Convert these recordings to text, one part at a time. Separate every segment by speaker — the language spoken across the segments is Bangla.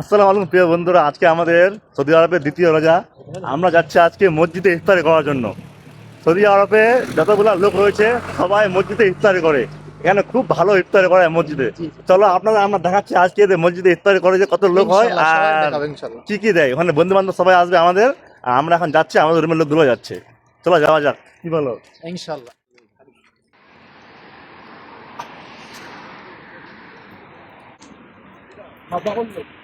Speaker 1: আসসালামু আলাইকুম প্রিয় বন্ধুরা। আজকে আমাদের সৌদি আরবের দ্বিতীয় রোজা। আমরা যাচ্ছি আজকে মসজিদে ইফতারি করার জন্য। সৌদি আরবে যতগুলো লোক রয়েছে সবাই মসজিদে ইফতারি করে। এখানে খুব ভালো ইফতারি করে মসজিদে। চলো আপনারা আমরা দেখাচ্ছি আজকে যে মসজিদে ইফতারি করে যে কত লোক হয় আর কি কি দেয়। ওখানে বন্ধু বান্ধব সবাই আসবে আমাদের। আর আমরা এখন যাচ্ছি আমাদের রুমের লোকগুলো যাচ্ছে। চলো যাওয়া যাক। কি বলো?
Speaker 2: ইনশাল্লাহ।
Speaker 1: এই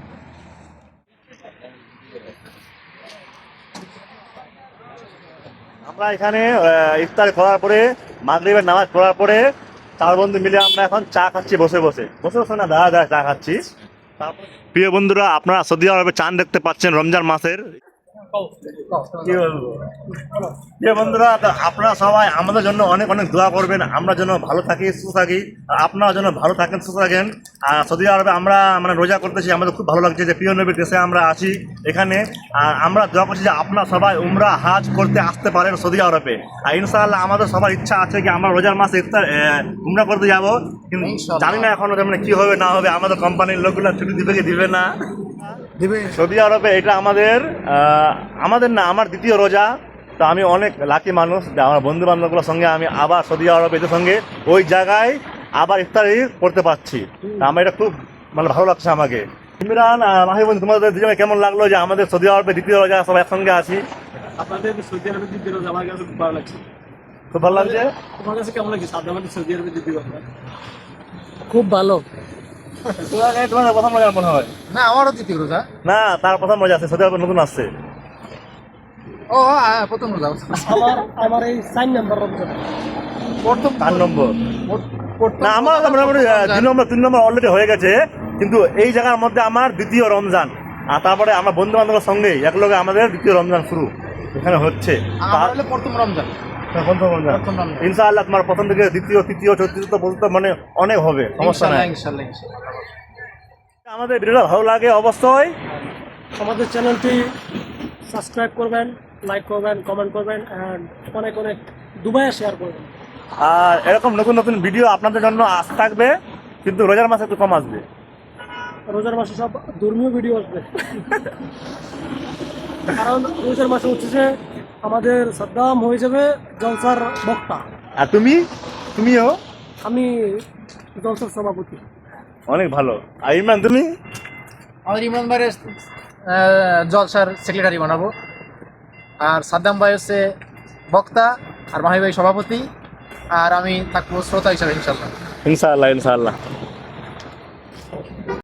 Speaker 1: আমরা এখানে ইফতার করার পরে, মাগরিবের নামাজ পড়ার পরে, চার বন্ধু মিলে আমরা এখন চা খাচ্ছি বসে বসে। বসে বসে না, দাঁড়া দাঁড়া, চা খাচ্ছি। প্রিয় বন্ধুরা, আপনারা সৌদি আরবে চাঁদ দেখতে পাচ্ছেন রমজান মাসের। কি বলব? প্রিয় বন্ধুরা আপনারা সবাই আমাদের জন্য অনেক অনেক দোয়া করবেন। আমরা যেন ভালো থাকি সুস্থ থাকি। আর আপনারা যেন ভালো থাকেন সুস্থ থাকেন। আর সৌদি আরবে আমরা মানে রোজা করতেছি আমাদের খুব ভালো লাগছে যে প্রিয় নবীর দেশে আমরা আছি এখানে। আর আমরা দোয়া করছি যে আপনারা সবাই উমরা হাজ করতে আসতে পারেন সৌদি আরবে। আর ইনশাআল্লাহ আমাদের সবার ইচ্ছা আছে কি আমরা রোজার মাসে ইফতার উমরা করতে যাব। কিন্তু। জানি না এখনও মানে কি হবে না হবে আমাদের কোম্পানির লোকগুলো ছুটি দিবে কি দিবে না। সৌদি আরবে এটা আমাদের আমাদের না আমার দ্বিতীয় রোজা। তো আমি অনেক লাকি মানুষ আমার বন্ধু বান্ধবগুলোর সঙ্গে আমি আবার সৌদি আরব এদের সঙ্গে ওই জায়গায় আবার ইফতারি করতে পারছি। তা আমার এটা খুব মানে ভালো লাগছে আমাকে। ইমরান মাহি বন্ধু তোমাদের দুজনে কেমন লাগল যে আমাদের সৌদি আরবে দ্বিতীয় রোজা সবাই একসঙ্গে আছি?
Speaker 3: আপনাদের সৌদি আরবের দিদি রোজ? আমার কাছে খুব ভালো লাগছে।
Speaker 1: খুব ভালো লাগছে?
Speaker 3: তোমার কাছে কেমন লাগছে? সাদামাটি সৌদি আরবের দিদি রোজ?
Speaker 4: খুব ভালো।
Speaker 1: তোমার প্রথম রোজা মনে হয়?
Speaker 2: না আমারও দ্বিতীয় রোজা।
Speaker 1: না তার প্রথম রোজা আছে সৌদি আরবে নতুন আসছে।
Speaker 2: ও হ্যাঁ, প্রথম রোজা।
Speaker 4: আমার আমার এই চার নাম্বার রমজান
Speaker 2: প্রথম
Speaker 1: চার নম্বর। না আমার মোটামুটি আহ, নম্বর তিন নম্বর অলরেডি হয়ে গেছে কিন্তু এই জায়গার মধ্যে আমার দ্বিতীয় রমজান। আর তারপরে আমার বন্ধু বান্ধবের সঙ্গে একলগে আমাদের দ্বিতীয় রমজান শুরু। এখানে হচ্ছে।
Speaker 2: প্রথম রমজান।
Speaker 1: ইনশাআল্লাহ তোমার প্রথম থেকে দ্বিতীয় তৃতীয় চতুর্থ পর্যন্ত মানে অনেক হবে। সমস্যা নাই। আমাদের ভিডিওটা ভালো লাগে অবশ্যই।
Speaker 4: আমাদের চ্যানেলটি সাবস্ক্রাইব করবেন লাইক করবেন কমেন্ট করবেন অ্যান্ড অনেক অনেক দুবাইয়ে শেয়ার করবেন।
Speaker 1: আর এরকম নতুন নতুন ভিডিও আপনাদের জন্য আস থাকবে কিন্তু রোজার মাসে একটু কম আসবে।
Speaker 4: রোজার মাসে সব ধর্মীয় ভিডিও আসবে। কারণ রোজার মাসে হচ্ছে যে আমাদের সাদ্দাম হয়ে যাবে জলসার বক্তা।
Speaker 1: আর তুমি? তুমিও?
Speaker 4: আমি জলসার সভাপতি।
Speaker 1: অনেক ভালো। আর ইমরান তুমি?
Speaker 2: আমাদের ইমরান আহ, জলসার সেক্রেটারি বানাবো। আর সাদ্দাম ভাই হচ্ছে বক্তা আর মাহি ভাই সভাপতি। আর আমি থাকব শ্রোতা হিসাবে ইনশাল্লাহ
Speaker 1: ইনশাআল্লাহ ইনশাআল্লাহ।